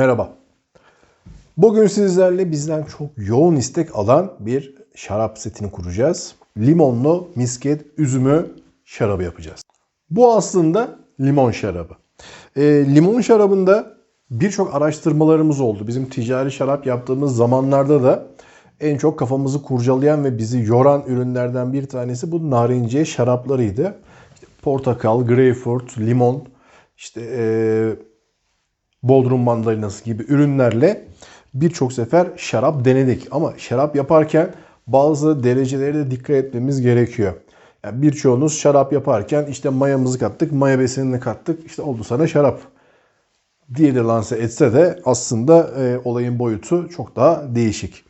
Merhaba. Bugün sizlerle bizden çok yoğun istek alan bir şarap setini kuracağız. Limonlu misket üzümü şarabı yapacağız. Bu aslında limon şarabı. E, limon şarabında birçok araştırmalarımız oldu. Bizim ticari şarap yaptığımız zamanlarda da en çok kafamızı kurcalayan ve bizi yoran ürünlerden bir tanesi bu narinciye şaraplarıydı. İşte portakal, greyfurt, limon, işte e, Bodrum mandalinası gibi ürünlerle birçok sefer şarap denedik. Ama şarap yaparken bazı derecelere de dikkat etmemiz gerekiyor. Yani birçoğunuz şarap yaparken işte mayamızı kattık, maya besinini kattık, işte oldu sana şarap diye de lanse etse de aslında e, olayın boyutu çok daha değişik.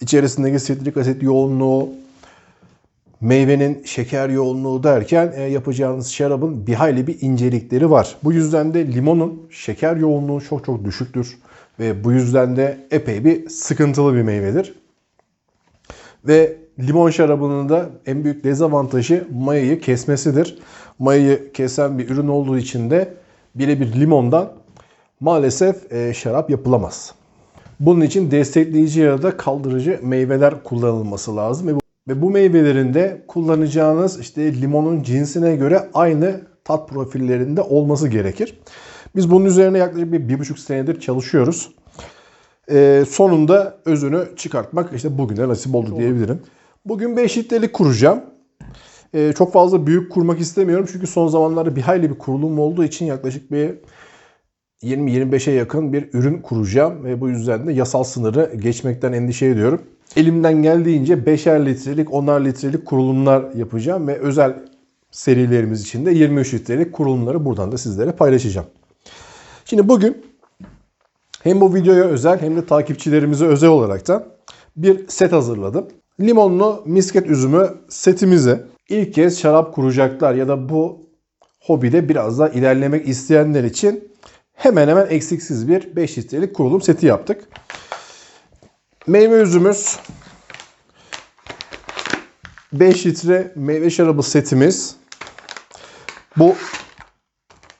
İçerisindeki sitrik asit yoğunluğu, meyvenin şeker yoğunluğu derken e, yapacağınız şarabın bir hayli bir incelikleri var. Bu yüzden de limonun şeker yoğunluğu çok çok düşüktür. Ve bu yüzden de epey bir sıkıntılı bir meyvedir. Ve limon şarabının da en büyük dezavantajı mayayı kesmesidir. Mayayı kesen bir ürün olduğu için de birebir limondan maalesef e, şarap yapılamaz. Bunun için destekleyici ya da kaldırıcı meyveler kullanılması lazım. Ve bu, ve bu meyvelerin de kullanacağınız işte limonun cinsine göre aynı tat profillerinde olması gerekir. Biz bunun üzerine yaklaşık bir, bir buçuk senedir çalışıyoruz. Ee, sonunda özünü çıkartmak işte bugüne nasip oldu diyebilirim. Bugün 5 litrelik kuracağım. Ee, çok fazla büyük kurmak istemiyorum çünkü son zamanlarda bir hayli bir kurulum olduğu için yaklaşık bir 20-25'e yakın bir ürün kuracağım ve bu yüzden de yasal sınırı geçmekten endişe ediyorum. Elimden geldiğince 5'er litrelik, 10'ar litrelik kurulumlar yapacağım ve özel serilerimiz için de 23 litrelik kurulumları buradan da sizlere paylaşacağım. Şimdi bugün hem bu videoya özel hem de takipçilerimize özel olarak da bir set hazırladım. Limonlu misket üzümü setimize ilk kez şarap kuracaklar ya da bu hobide biraz daha ilerlemek isteyenler için hemen hemen eksiksiz bir 5 litrelik kurulum seti yaptık. Meyve üzümüz 5 litre meyve şarabı setimiz. Bu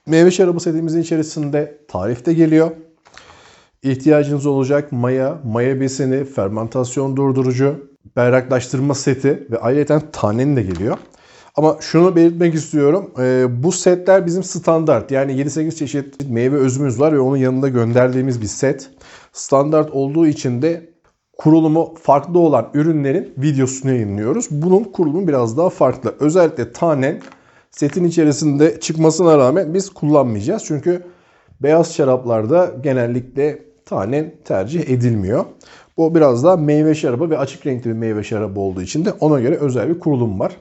meyve şarabı setimizin içerisinde tarifte geliyor. İhtiyacınız olacak maya, maya besini, fermentasyon durdurucu, berraklaştırma seti ve ayrıca tanenin de geliyor. Ama şunu belirtmek istiyorum. E, bu setler bizim standart. Yani 7-8 çeşit meyve özümüz var ve onun yanında gönderdiğimiz bir set. Standart olduğu için de kurulumu farklı olan ürünlerin videosunu yayınlıyoruz. Bunun kurulumu biraz daha farklı. Özellikle tanen setin içerisinde çıkmasına rağmen biz kullanmayacağız. Çünkü beyaz şaraplarda genellikle tanen tercih edilmiyor. Bu biraz daha meyve şarabı ve açık renkli bir meyve şarabı olduğu için de ona göre özel bir kurulum var.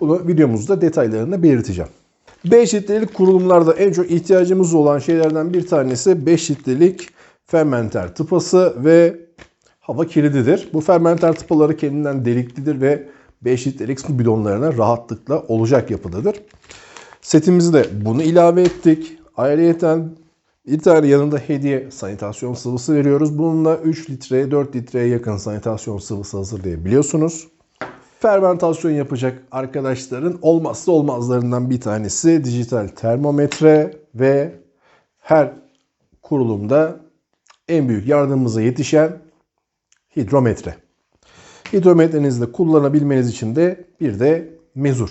Bunu videomuzda detaylarını belirteceğim. 5 litrelik kurulumlarda en çok ihtiyacımız olan şeylerden bir tanesi 5 litrelik fermenter tıpası ve hava kilididir. Bu fermenter tıpaları kendinden deliklidir ve 5 litrelik su bidonlarına rahatlıkla olacak yapıdadır. Setimizde bunu ilave ettik. Ayrıca bir tane yanında hediye sanitasyon sıvısı veriyoruz. Bununla 3 litreye 4 litreye yakın sanitasyon sıvısı hazırlayabiliyorsunuz. Fermentasyon yapacak arkadaşların olmazsa olmazlarından bir tanesi dijital termometre ve her kurulumda en büyük yardımımıza yetişen hidrometre. Hidrometrenizi kullanabilmeniz için de bir de mezur.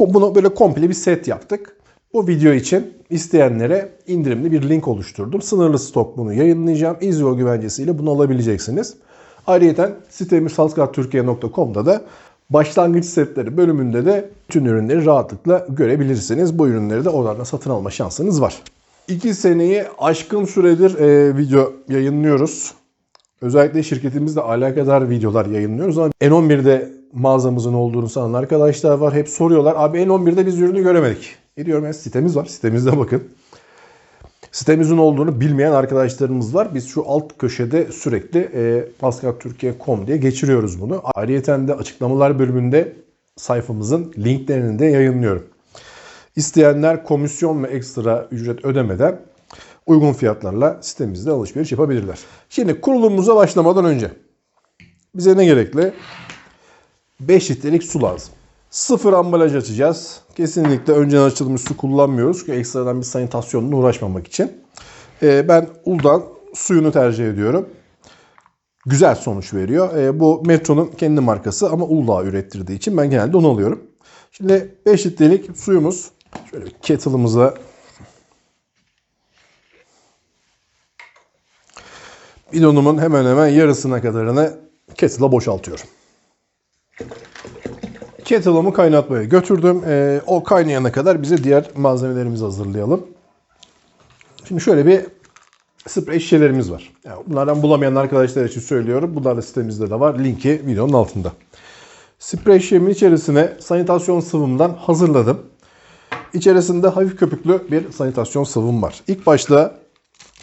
Bunu böyle komple bir set yaptık. Bu video için isteyenlere indirimli bir link oluşturdum. Sınırlı stok bunu yayınlayacağım. İzyo güvencesiyle bunu alabileceksiniz. Ayrıca sitemiz salskatturkiye.com'da da başlangıç setleri bölümünde de bütün ürünleri rahatlıkla görebilirsiniz. Bu ürünleri de oradan satın alma şansınız var. 2 seneyi aşkın süredir e, video yayınlıyoruz. Özellikle şirketimizle alakadar videolar yayınlıyoruz ama N11'de mağazamızın olduğunu sanan arkadaşlar var. Hep soruyorlar. Abi N11'de biz ürünü göremedik. E diyorum yani sitemiz var. Sitemizde bakın. Sitemizin olduğunu bilmeyen arkadaşlarımız var. Biz şu alt köşede sürekli e, paskattürkiye.com diye geçiriyoruz bunu. Ayrıca de açıklamalar bölümünde sayfamızın linklerini de yayınlıyorum. İsteyenler komisyon ve ekstra ücret ödemeden uygun fiyatlarla sitemizde alışveriş yapabilirler. Şimdi kurulumumuza başlamadan önce bize ne gerekli? 5 litrelik su lazım. Sıfır ambalaj açacağız. Kesinlikle önceden açılmış su kullanmıyoruz. Çünkü ekstradan bir sanitasyonla uğraşmamak için. Ee, ben Ul'dan suyunu tercih ediyorum. Güzel sonuç veriyor. Ee, bu Metro'nun kendi markası ama Uludağ ürettirdiği için ben genelde onu alıyorum. Şimdi 5 litrelik suyumuz. Şöyle bir kettle'ımıza bidonumun hemen hemen yarısına kadarını kettle'a boşaltıyorum. Kettle'ımı kaynatmaya götürdüm. Ee, o kaynayana kadar bize diğer malzemelerimizi hazırlayalım. Şimdi şöyle bir sprey şişelerimiz var. Yani bunlardan bulamayan arkadaşlar için söylüyorum. Bunlar da sitemizde de var. Linki videonun altında. Sprey şişemin içerisine sanitasyon sıvımdan hazırladım. İçerisinde hafif köpüklü bir sanitasyon sıvım var. İlk başta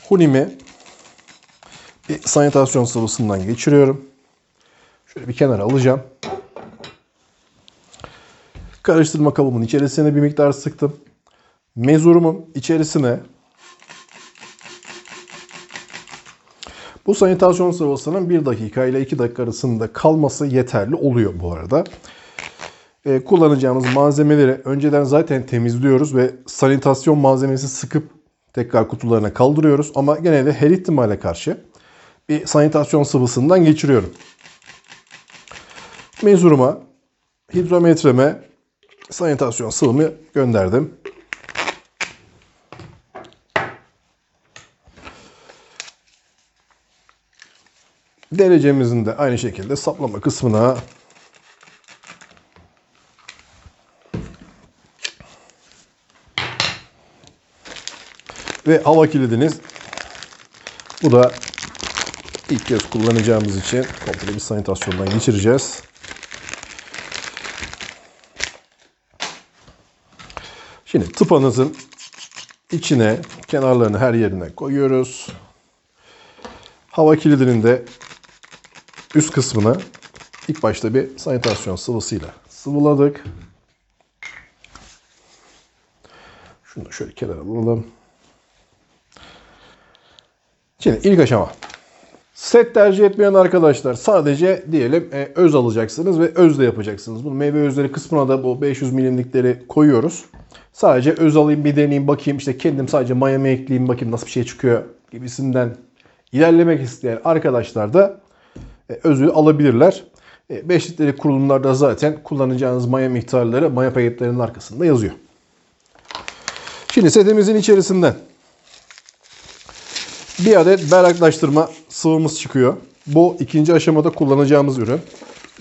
hunimi bir sanitasyon sıvısından geçiriyorum. Şöyle bir kenara alacağım. Karıştırma kabımın içerisine bir miktar sıktım. Mezurumun içerisine bu sanitasyon sıvısının 1 dakika ile 2 dakika arasında kalması yeterli oluyor bu arada. Ee, kullanacağımız malzemeleri önceden zaten temizliyoruz ve sanitasyon malzemesi sıkıp tekrar kutularına kaldırıyoruz. Ama genelde her ihtimale karşı bir sanitasyon sıvısından geçiriyorum. Mezuruma, hidrometreme sanitasyon sıvımı gönderdim. Derecemizin de aynı şekilde saplama kısmına ve hava kilidiniz. Bu da ilk kez kullanacağımız için komple bir sanitasyondan geçireceğiz. Şimdi tıpanızın içine, kenarlarını her yerine koyuyoruz. Hava kilidinin de üst kısmını ilk başta bir sanitasyon sıvısıyla sıvıladık. Şunu da şöyle kenara alalım. Şimdi ilk aşama. Set tercih etmeyen arkadaşlar sadece diyelim e, öz alacaksınız ve özle yapacaksınız. Bu meyve özleri kısmına da bu 500 milimlikleri koyuyoruz. Sadece öz alayım bir deneyeyim bakayım işte kendim sadece mayama ekleyeyim bakayım nasıl bir şey çıkıyor gibisinden ilerlemek isteyen arkadaşlar da e, özü alabilirler. 5 e, litrelik kurulumlarda zaten kullanacağınız maya miktarları maya paketlerinin arkasında yazıyor. Şimdi setimizin içerisinden bir adet berraklaştırma sıvımız çıkıyor. Bu ikinci aşamada kullanacağımız ürün.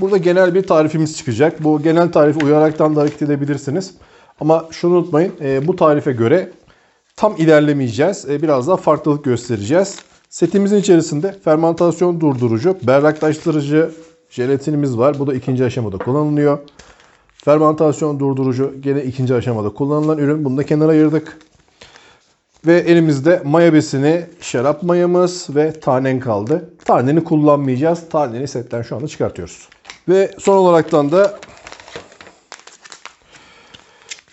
Burada genel bir tarifimiz çıkacak. Bu genel tarife uyaraktan da hareket edebilirsiniz. Ama şunu unutmayın e, bu tarife göre tam ilerlemeyeceğiz. E, biraz daha farklılık göstereceğiz. Setimizin içerisinde fermentasyon durdurucu, berraklaştırıcı jelatinimiz var. Bu da ikinci aşamada kullanılıyor. Fermentasyon durdurucu gene ikinci aşamada kullanılan ürün. Bunu da kenara ayırdık. Ve elimizde maya besini, şarap mayamız ve tanen kaldı. Taneni kullanmayacağız. Taneni setten şu anda çıkartıyoruz. Ve son olaraktan da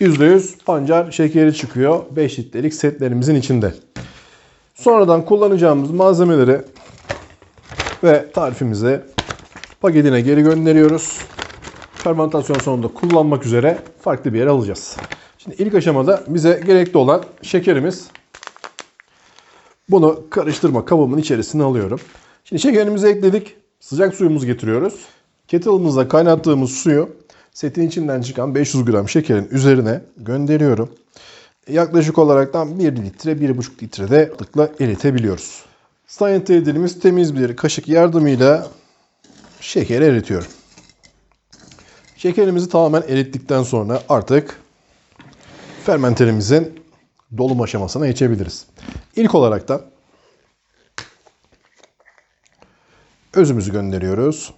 %100 pancar şekeri çıkıyor 5 litrelik setlerimizin içinde. Sonradan kullanacağımız malzemeleri ve tarifimize paketine geri gönderiyoruz. Fermentasyon sonunda kullanmak üzere farklı bir yere alacağız. Şimdi ilk aşamada bize gerekli olan şekerimiz. Bunu karıştırma kabımın içerisine alıyorum. Şimdi şekerimizi ekledik. Sıcak suyumuzu getiriyoruz. Kettle'ımızda kaynattığımız suyu setin içinden çıkan 500 gram şekerin üzerine gönderiyorum. Yaklaşık olaraktan 1 litre, 1,5 litre de lıkla eritebiliyoruz. Science edilimiz temiz bir kaşık yardımıyla şekeri eritiyorum. Şekerimizi tamamen erittikten sonra artık fermenterimizin dolum aşamasına geçebiliriz. İlk olarak da özümüzü gönderiyoruz.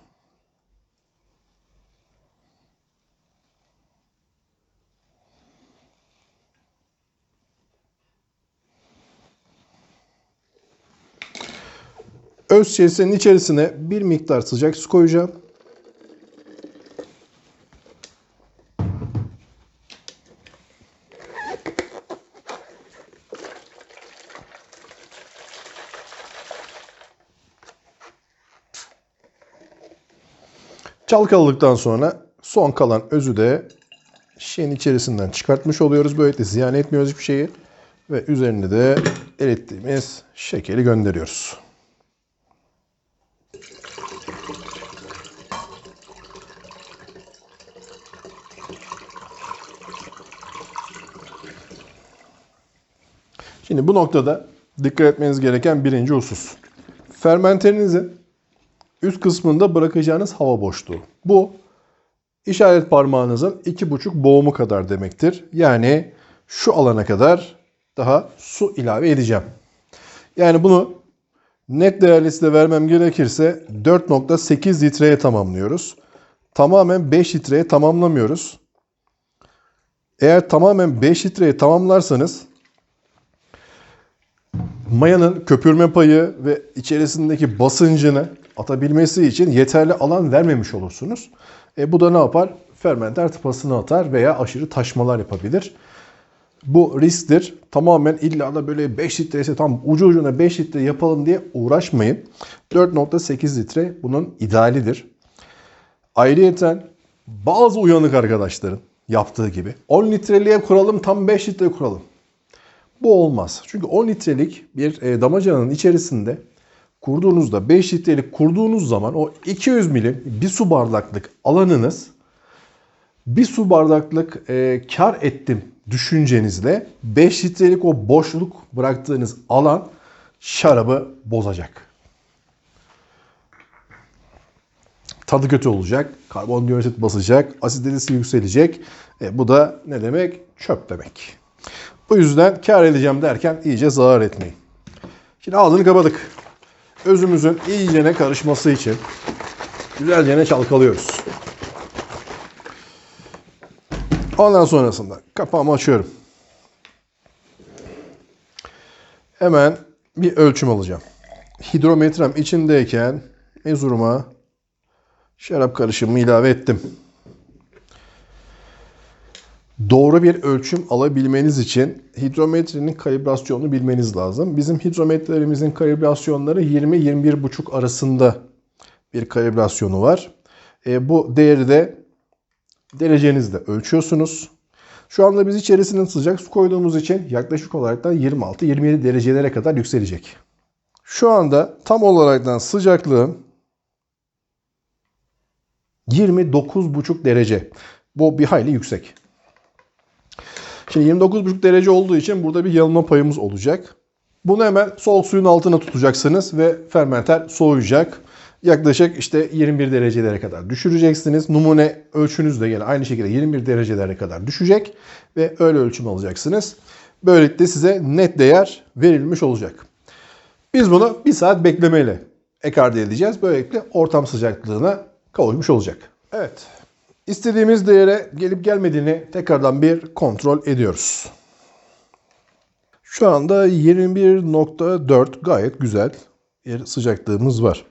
Öz şişesinin içerisine bir miktar sıcak su koyacağım. Çalkaladıktan sonra son kalan özü de şişenin içerisinden çıkartmış oluyoruz. Böylelikle ziyan etmiyoruz hiçbir şeyi. Ve üzerine de erittiğimiz şekeri gönderiyoruz. Şimdi bu noktada dikkat etmeniz gereken birinci husus. Fermenterinizin üst kısmında bırakacağınız hava boşluğu. Bu işaret parmağınızın iki buçuk boğumu kadar demektir. Yani şu alana kadar daha su ilave edeceğim. Yani bunu net değerlisiyle vermem gerekirse 4.8 litreye tamamlıyoruz. Tamamen 5 litreye tamamlamıyoruz. Eğer tamamen 5 litreye tamamlarsanız mayanın köpürme payı ve içerisindeki basıncını atabilmesi için yeterli alan vermemiş olursunuz. E, bu da ne yapar? Fermenter tıpasını atar veya aşırı taşmalar yapabilir. Bu risktir. Tamamen illa da böyle 5 litre ise tam ucu ucuna 5 litre yapalım diye uğraşmayın. 4.8 litre bunun idealidir. Ayrıyeten bazı uyanık arkadaşların yaptığı gibi 10 litreliğe kuralım tam 5 litre kuralım. Bu olmaz. Çünkü 10 litrelik bir e, damacananın içerisinde kurduğunuzda 5 litrelik kurduğunuz zaman o 200 milim bir su bardaklık alanınız bir su bardaklık e, kar ettim düşüncenizle 5 litrelik o boşluk bıraktığınız alan şarabı bozacak. Tadı kötü olacak, karbondioksit basacak, asiditesi yükselecek. E, bu da ne demek? Çöp demek. Bu yüzden kar edeceğim derken iyice zarar etmeyin. Şimdi ağzını kapadık. Özümüzün iyicene karışması için güzelce çalkalıyoruz. Ondan sonrasında kapağımı açıyorum. Hemen bir ölçüm alacağım. Hidrometrem içindeyken mezuruma şarap karışımı ilave ettim. Doğru bir ölçüm alabilmeniz için hidrometrenin kalibrasyonunu bilmeniz lazım. Bizim hidrometrelerimizin kalibrasyonları 20-21,5 arasında bir kalibrasyonu var. E, bu değeri de Derecenizde ölçüyorsunuz. Şu anda biz içerisine sıcak su koyduğumuz için yaklaşık olarak 26-27 derecelere kadar yükselecek. Şu anda tam olaraktan sıcaklığım 29,5 derece. Bu bir hayli yüksek. Şimdi 29,5 derece olduğu için burada bir yanılma payımız olacak. Bunu hemen soğuk suyun altına tutacaksınız ve fermenter soğuyacak yaklaşık işte 21 derecelere kadar düşüreceksiniz. Numune ölçünüz de yine aynı şekilde 21 derecelere kadar düşecek ve öyle ölçüm alacaksınız. Böylelikle size net değer verilmiş olacak. Biz bunu bir saat beklemeyle ekarte edeceğiz. Böylelikle ortam sıcaklığına kavuşmuş olacak. Evet. İstediğimiz değere gelip gelmediğini tekrardan bir kontrol ediyoruz. Şu anda 21.4 gayet güzel bir sıcaklığımız var.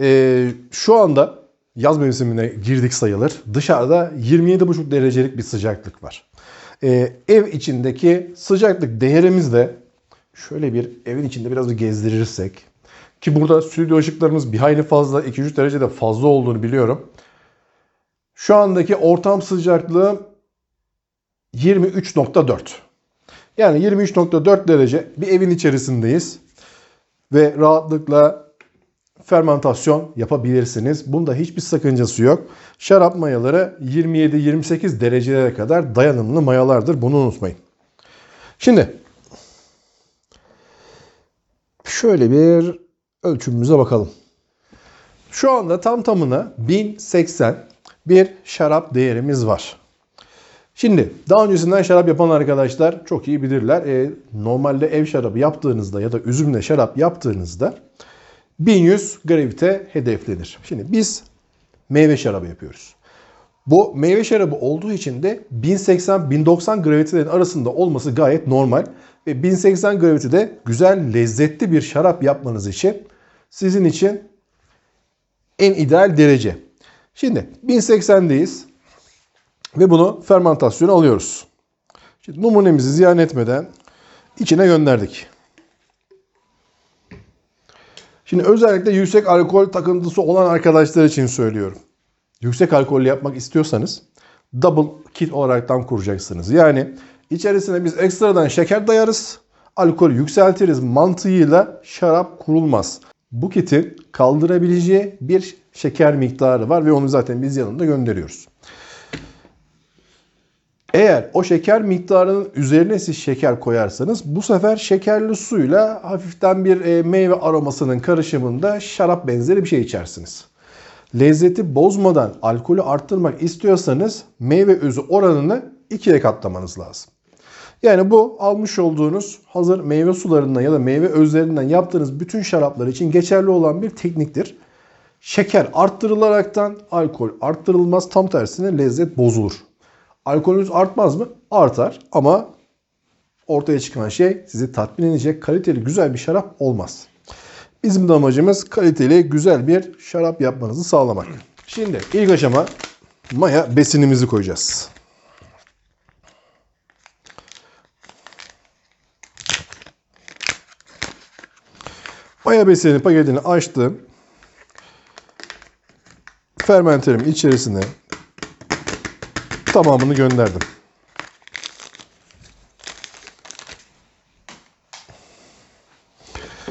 Ee, şu anda yaz mevsimine girdik sayılır. Dışarıda 27,5 derecelik bir sıcaklık var. Ee, ev içindeki sıcaklık değerimiz de şöyle bir evin içinde biraz bir gezdirirsek ki burada stüdyo ışıklarımız bir hayli fazla 2-3 derecede fazla olduğunu biliyorum. Şu andaki ortam sıcaklığı 23.4. Yani 23.4 derece bir evin içerisindeyiz. Ve rahatlıkla fermentasyon yapabilirsiniz. Bunda hiçbir sakıncası yok. Şarap mayaları 27-28 derecelere kadar dayanımlı mayalardır. Bunu unutmayın. Şimdi şöyle bir ölçümümüze bakalım. Şu anda tam tamına 1080 bir şarap değerimiz var. Şimdi daha öncesinden şarap yapan arkadaşlar çok iyi bilirler. E, normalde ev şarabı yaptığınızda ya da üzümle şarap yaptığınızda 1100 gravite hedeflenir. Şimdi biz meyve şarabı yapıyoruz. Bu meyve şarabı olduğu için de 1080-1090 gravitelerin arasında olması gayet normal. Ve 1080 gravitede güzel, lezzetli bir şarap yapmanız için sizin için en ideal derece. Şimdi 1080'deyiz ve bunu fermentasyona alıyoruz. Şimdi numunemizi ziyan etmeden içine gönderdik. Şimdi özellikle yüksek alkol takıntısı olan arkadaşlar için söylüyorum. Yüksek alkollü yapmak istiyorsanız double kit olaraktan kuracaksınız. Yani içerisine biz ekstradan şeker dayarız alkolü yükseltiriz mantığıyla şarap kurulmaz. Bu kitin kaldırabileceği bir şeker miktarı var ve onu zaten biz yanında gönderiyoruz. Eğer o şeker miktarının üzerine siz şeker koyarsanız bu sefer şekerli suyla hafiften bir e, meyve aromasının karışımında şarap benzeri bir şey içersiniz. Lezzeti bozmadan alkolü arttırmak istiyorsanız meyve özü oranını ikiye katlamanız lazım. Yani bu almış olduğunuz hazır meyve sularından ya da meyve özlerinden yaptığınız bütün şaraplar için geçerli olan bir tekniktir. Şeker arttırılaraktan alkol arttırılmaz. Tam tersine lezzet bozulur. Alkolünüz artmaz mı? Artar ama ortaya çıkan şey sizi tatmin edecek kaliteli güzel bir şarap olmaz. Bizim de amacımız kaliteli güzel bir şarap yapmanızı sağlamak. Şimdi ilk aşama maya besinimizi koyacağız. Maya besini paketini açtım. Fermenterim içerisine tamamını gönderdim.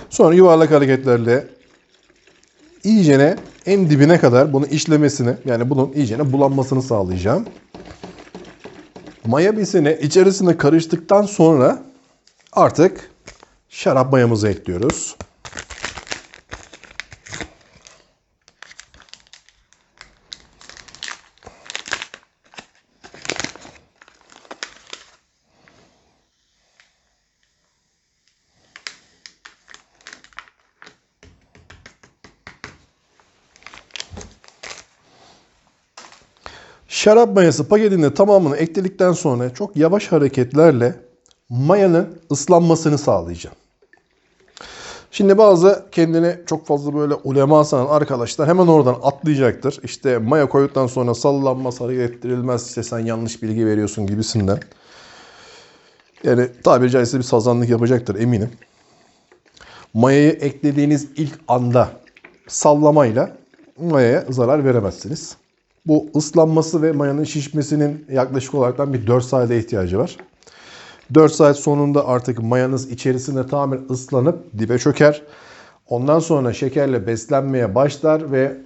Sonra yuvarlak hareketlerle iyicene en dibine kadar bunu işlemesini yani bunun iyicene bulanmasını sağlayacağım. Maya besini içerisine karıştıktan sonra artık şarap mayamızı ekliyoruz. Şarap mayası paketinde tamamını ekledikten sonra çok yavaş hareketlerle mayanın ıslanmasını sağlayacağım. Şimdi bazı kendine çok fazla böyle ulema sanan arkadaşlar hemen oradan atlayacaktır. İşte maya koyduktan sonra sallanmaz, hareket ettirilmez, işte sen yanlış bilgi veriyorsun gibisinden. Yani tabiri caizse bir sazanlık yapacaktır eminim. Mayayı eklediğiniz ilk anda sallamayla mayaya zarar veremezsiniz. Bu ıslanması ve mayanın şişmesinin yaklaşık olarak bir 4 saate ihtiyacı var. 4 saat sonunda artık mayanız içerisinde tamamen ıslanıp dibe çöker. Ondan sonra şekerle beslenmeye başlar ve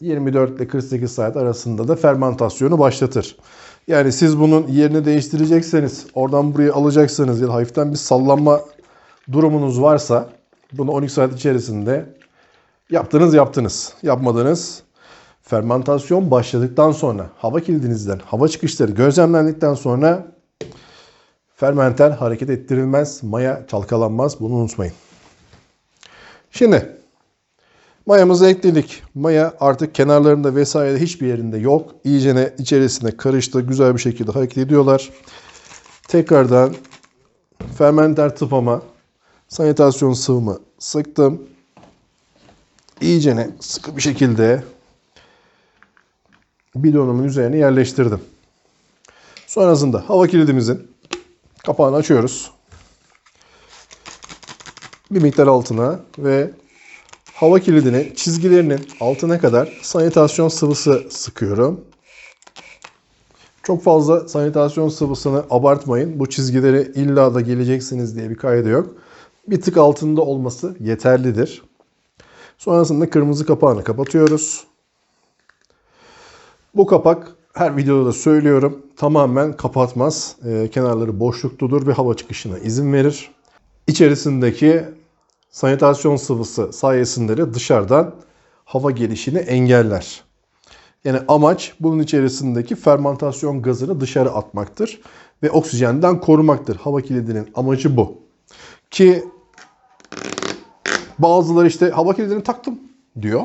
24 ile 48 saat arasında da fermentasyonu başlatır. Yani siz bunun yerini değiştirecekseniz, oradan buraya alacaksınız ya da hafiften bir sallanma durumunuz varsa bunu 12 saat içerisinde yaptınız yaptınız. Yapmadınız fermentasyon başladıktan sonra hava kilidinizden hava çıkışları gözlemlendikten sonra fermenter hareket ettirilmez, maya çalkalanmaz. Bunu unutmayın. Şimdi mayamızı ekledik. Maya artık kenarlarında vesaire hiçbir yerinde yok. İyicene içerisine karıştı. Güzel bir şekilde hareket ediyorlar. Tekrardan fermenter tıpama sanitasyon sıvımı sıktım. İyicene sıkı bir şekilde bidonumun üzerine yerleştirdim. Sonrasında hava kilidimizin kapağını açıyoruz. Bir miktar altına ve hava kilidini çizgilerinin altına kadar sanitasyon sıvısı sıkıyorum. Çok fazla sanitasyon sıvısını abartmayın. Bu çizgileri illa da geleceksiniz diye bir kaydı yok. Bir tık altında olması yeterlidir. Sonrasında kırmızı kapağını kapatıyoruz. Bu kapak her videoda da söylüyorum tamamen kapatmaz. E, kenarları boşlukludur ve hava çıkışına izin verir. İçerisindeki sanitasyon sıvısı sayesinde de dışarıdan hava gelişini engeller. Yani amaç bunun içerisindeki fermentasyon gazını dışarı atmaktır ve oksijenden korumaktır. Hava kilidinin amacı bu. Ki bazıları işte hava kilidini taktım diyor.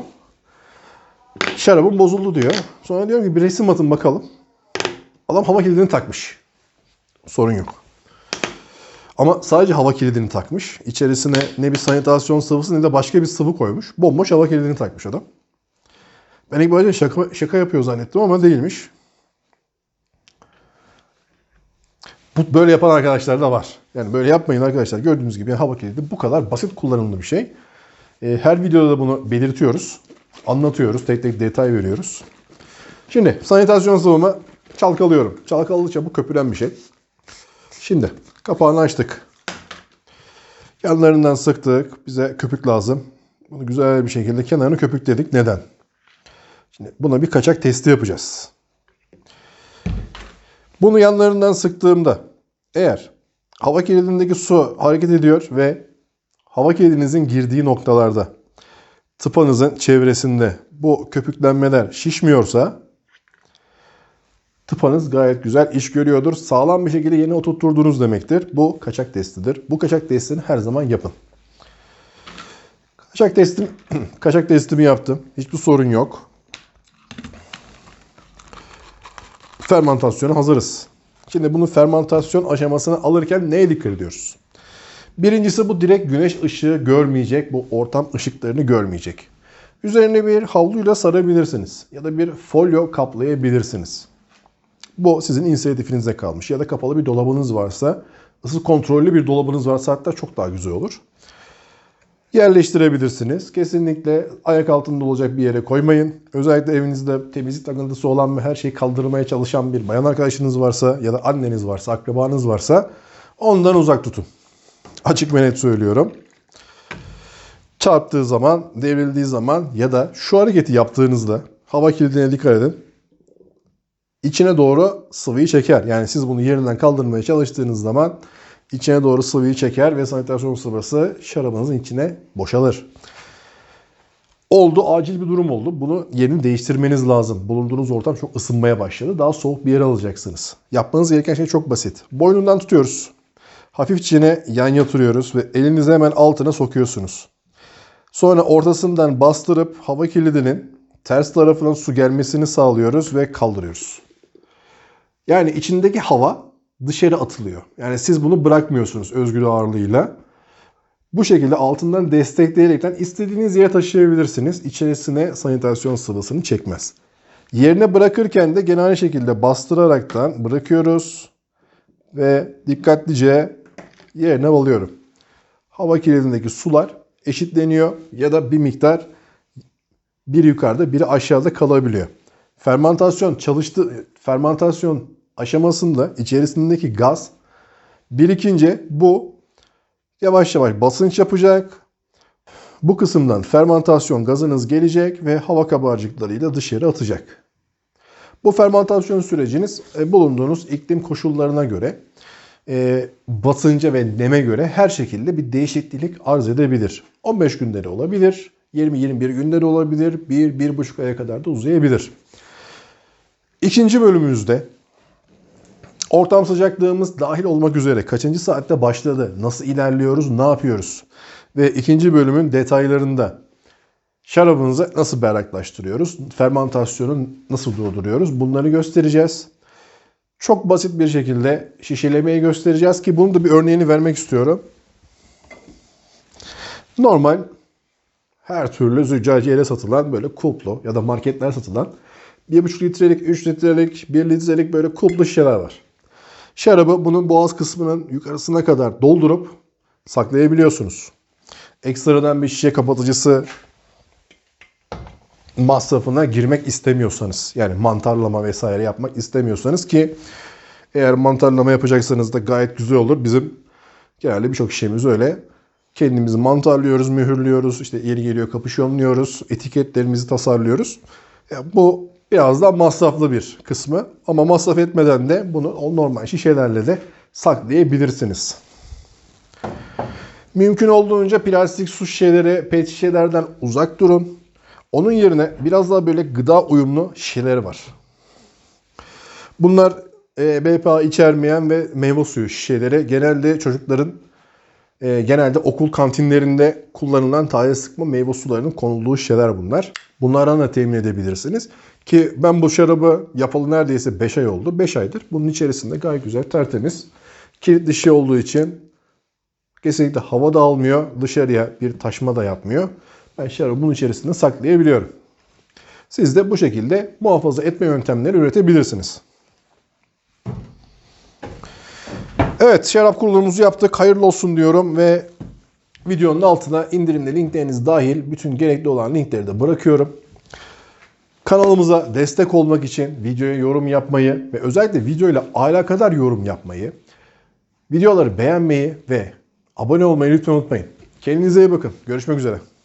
Şarabım bozuldu diyor. Sonra diyorum ki bir resim atın bakalım. Adam hava kilidini takmış. Sorun yok. Ama sadece hava kilidini takmış. İçerisine ne bir sanitasyon sıvısı ne de başka bir sıvı koymuş. Bomboş hava kilidini takmış adam. Ben ilk başta şaka, şaka yapıyor zannettim ama değilmiş. Bu böyle yapan arkadaşlar da var. Yani böyle yapmayın arkadaşlar. Gördüğünüz gibi hava kilidi bu kadar basit kullanımlı bir şey. Ee, her videoda da bunu belirtiyoruz. Anlatıyoruz. Tek tek detay veriyoruz. Şimdi sanitasyon sıvımı çalkalıyorum. Çalkaladıkça bu köpüren bir şey. Şimdi kapağını açtık. Yanlarından sıktık. Bize köpük lazım. Bunu güzel bir şekilde kenarını köpükledik. Neden? Şimdi buna bir kaçak testi yapacağız. Bunu yanlarından sıktığımda eğer hava kilidindeki su hareket ediyor ve hava kilidinizin girdiği noktalarda tıpanızın çevresinde bu köpüklenmeler şişmiyorsa tıpanız gayet güzel iş görüyordur. Sağlam bir şekilde yeni oturtturduğunuz demektir. Bu kaçak testidir. Bu kaçak testini her zaman yapın. Kaçak testim kaçak testimi yaptım. Hiçbir sorun yok. Fermentasyona hazırız. Şimdi bunu fermentasyon aşamasına alırken neye dikkat ediyoruz? Birincisi bu direkt güneş ışığı görmeyecek, bu ortam ışıklarını görmeyecek. Üzerine bir havluyla sarabilirsiniz ya da bir folyo kaplayabilirsiniz. Bu sizin inisiyatifinize kalmış. Ya da kapalı bir dolabınız varsa, ısı kontrollü bir dolabınız varsa hatta çok daha güzel olur. Yerleştirebilirsiniz. Kesinlikle ayak altında olacak bir yere koymayın. Özellikle evinizde temizlik takıntısı olan ve her şeyi kaldırmaya çalışan bir bayan arkadaşınız varsa ya da anneniz varsa, akrabanız varsa ondan uzak tutun. Açık ve net söylüyorum. Çarptığı zaman, devrildiği zaman ya da şu hareketi yaptığınızda hava kilidine dikkat edin. İçine doğru sıvıyı çeker. Yani siz bunu yerinden kaldırmaya çalıştığınız zaman içine doğru sıvıyı çeker ve sanitasyon sıvısı şarabınızın içine boşalır. Oldu, acil bir durum oldu. Bunu yerini değiştirmeniz lazım. Bulunduğunuz ortam çok ısınmaya başladı. Daha soğuk bir yere alacaksınız. Yapmanız gereken şey çok basit. Boynundan tutuyoruz. Hafifçe yan yatırıyoruz ve elinizi hemen altına sokuyorsunuz. Sonra ortasından bastırıp hava kilidinin ters tarafından su gelmesini sağlıyoruz ve kaldırıyoruz. Yani içindeki hava dışarı atılıyor. Yani siz bunu bırakmıyorsunuz özgür ağırlığıyla. Bu şekilde altından destekleyerekten istediğiniz yere taşıyabilirsiniz. İçerisine sanitasyon sıvısını çekmez. Yerine bırakırken de gene aynı şekilde bastıraraktan bırakıyoruz. Ve dikkatlice yerine alıyorum. Hava kilidindeki sular eşitleniyor ya da bir miktar biri yukarıda biri aşağıda kalabiliyor. Fermentasyon çalıştı fermentasyon aşamasında içerisindeki gaz birikince bu yavaş yavaş basınç yapacak. Bu kısımdan fermentasyon gazınız gelecek ve hava kabarcıklarıyla dışarı atacak. Bu fermentasyon süreciniz e, bulunduğunuz iklim koşullarına göre e, basınca ve neme göre her şekilde bir değişiklik arz edebilir. 15 günleri olabilir, 20-21 günleri olabilir, 1-1,5 aya kadar da uzayabilir. İkinci bölümümüzde ortam sıcaklığımız dahil olmak üzere kaçıncı saatte başladı, nasıl ilerliyoruz, ne yapıyoruz? Ve ikinci bölümün detaylarında şarabınızı nasıl berraklaştırıyoruz, fermentasyonu nasıl durduruyoruz bunları göstereceğiz. Çok basit bir şekilde şişelemeyi göstereceğiz ki bunun da bir örneğini vermek istiyorum. Normal her türlü züccaciyeyle satılan böyle kulplu ya da marketler satılan 1,5 litrelik, 3 litrelik, 1 litrelik böyle kulplu şişeler var. Şarabı bunun boğaz kısmının yukarısına kadar doldurup saklayabiliyorsunuz. Ekstradan bir şişe kapatıcısı masrafına girmek istemiyorsanız yani mantarlama vesaire yapmak istemiyorsanız ki eğer mantarlama yapacaksanız da gayet güzel olur. Bizim genelde birçok şişemiz öyle. Kendimizi mantarlıyoruz, mühürlüyoruz, işte yeri geliyor kapışonluyoruz, etiketlerimizi tasarlıyoruz. Yani bu biraz daha masraflı bir kısmı ama masraf etmeden de bunu o normal şişelerle de saklayabilirsiniz. Mümkün olduğunca plastik su şişeleri, pet şişelerden uzak durun. Onun yerine biraz daha böyle gıda uyumlu şişeler var. Bunlar e, BPA içermeyen ve meyve suyu şişeleri genelde çocukların e, genelde okul kantinlerinde kullanılan taze sıkma meyve sularının konulduğu şişeler bunlar. Bunlardan da temin edebilirsiniz. Ki ben bu şarabı yapalı neredeyse 5 ay oldu. 5 aydır bunun içerisinde gayet güzel tertemiz. Kilitli şişe olduğu için kesinlikle hava da almıyor. Dışarıya bir taşma da yapmıyor. Ben şarabı bunun içerisinde saklayabiliyorum. Siz de bu şekilde muhafaza etme yöntemleri üretebilirsiniz. Evet şarap kurulumuzu yaptık. Hayırlı olsun diyorum ve videonun altına indirimli linkleriniz dahil bütün gerekli olan linkleri de bırakıyorum. Kanalımıza destek olmak için videoya yorum yapmayı ve özellikle videoyla alakadar yorum yapmayı, videoları beğenmeyi ve Abone olmayı lütfen unutmayın. Kendinize iyi bakın. Görüşmek üzere.